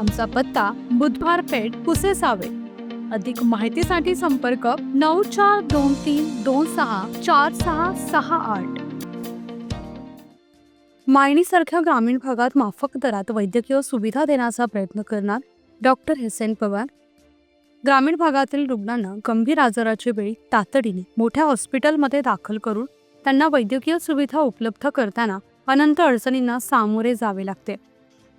आमचा पत्ता बुधवार पेठ पुसेसावे अधिक माहितीसाठी संपर्क नऊ चार दोन तीन दोन सहा चार सहा सहा आठ. मायणीसारख्या ग्रामीण भागात माफक दरात वैद्यकीय सुविधा देण्याचा प्रयत्न करणार डॉक्टर हेसेन पवार. ग्रामीण भागातील रुग्णांना गंभीर आजाराच्या वेळी तातडीने मोठ्या हॉस्पिटलमध्ये दाखल करून त्यांना वैद्यकीय सुविधा उपलब्ध करताना अनंत अडचणींना सामोरे जावे लागते.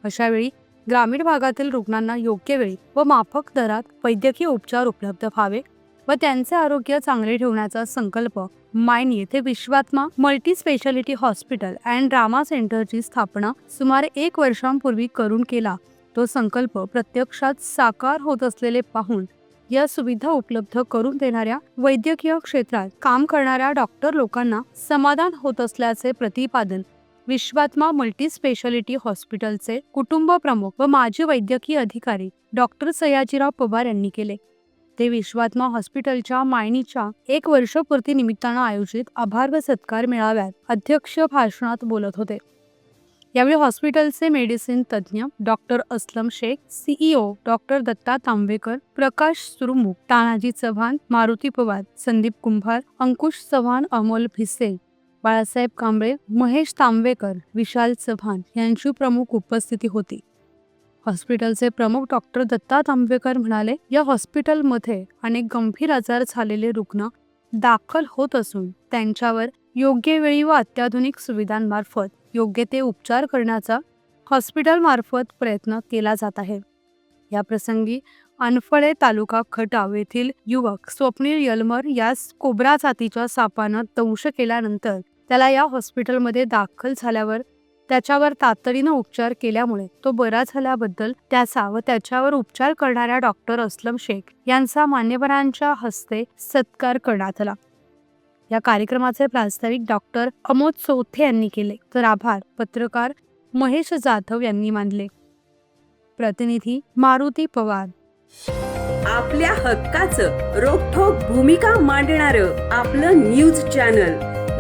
अशावेळी ग्रामीण भागातील रुग्णांना योग्य वेळी व माफक दरात वैद्यकीय उपचार उपलब्ध व्हावे व त्यांचे आरोग्य चांगले ठेवण्याचा संकल्प माइन येथे Vishwatma multi speciality hospital and trauma सेंटरची स्थापना सुमारे एक वर्षांपूर्वी करून केला. तो संकल्प प्रत्यक्षात साकार होत असलेले पाहून या सुविधा उपलब्ध करून देणाऱ्या वैद्यकीय क्षेत्रात काम करणाऱ्या डॉक्टर लोकांना समाधान होत असल्याचे प्रतिपादन विश्वात्मा मल्टी स्पेशालिटी हॉस्पिटलचे कुटुंब प्रमुख व माजी वैद्यकीय अधिकारी डॉक्टर सयाजीराव पवार यांनी केले. ते विश्वात्मा हॉस्पिटलच्या मायनीच्या एक वर्षपूर्ती निमित्तानं आयोजित आभार व सत्कार मेळाव्यात अध्यक्ष भाषणात बोलत होते. यावेळी हॉस्पिटलचे मेडिसिन तज्ज्ञ doctor Aslam Shaikh CEO doctor Datta Tambekar Prakash Surmukh Tanaji Chavan Maruti Pawar Sandeep Kumbhar Ankush Chavan Amol Bhise Balasaheb Kamble Mahesh Tambekar Vishal Chavan यांची प्रमुख उपस्थिती होती. हॉस्पिटलचे प्रमुख डॉक्टर दत्ता तांबेकर म्हणाले या हॉस्पिटलमध्ये अनेक गंभीर आजार झालेले रुग्ण दाखल होत असून त्यांच्यावर योग्य वेळी व अत्याधुनिक सुविधांमार्फत योग्य ते उपचार करण्याचा हॉस्पिटलमार्फत प्रयत्न केला जात आहे. या प्रसंगी अनफळे तालुका खटाव येथील युवक स्वप्नील यलमर यास कोब्रा जातीच्या सापानं दंश केल्यानंतर त्याला या हॉस्पिटलमध्ये दाखल झाल्यावर त्याच्यावर तातडीनं उपचार केल्यामुळे तो बरा झाल्याबद्दल त्याचा व त्याच्यावर उपचार करणाऱ्या डॉक्टर असलम शेख यांचा मान्यवरांच्या हस्ते सत्कार करण्यात आला. या कार्यक्रमाचे प्रास्ताविक डॉक्टर अमोद चौथे यांनी केले. तर आभार. पत्रकार महेश जाधव यांनी मानले. प्रतिनिधी मारुती पवार. आपल्या हक्काचं रोखोक भूमिका मांडणार आपलं news channel.